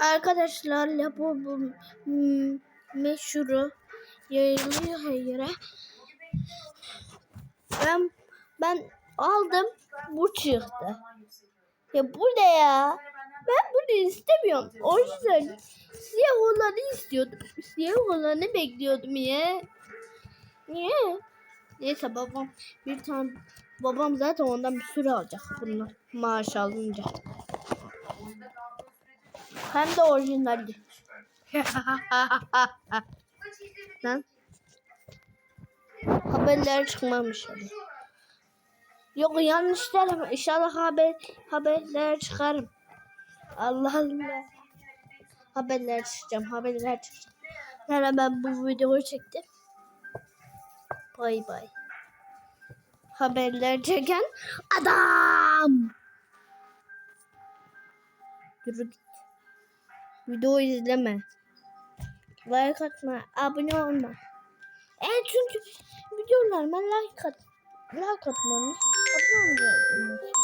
Arkadaşlar bu hmm, meşhuru yayılıyor her yere. Ben ben aldım bu çıktı. Ya bu ne ya? Ben bunu istemiyorum. Orijinal siyah olanı istiyordum. Siyah olanı bekliyordum ya. Niye? Neyse babam bir tane babam zaten ondan bir sürü alacak bunlar maaş alınca. Hem de orijinal. Lan. Haberler çıkmamış. öyle. Yok yanlışlar inşallah haber haberler çıkarım. Allah Allah. Haberler çıkacağım. Haberler çıkacağım. Yani ben bu videoyu çektim. Bay bay. Haberler çeken adam. Yürü git. Video izleme. Like atma. Abone olma. E çünkü videolarıma like at. Like atmanız. Abone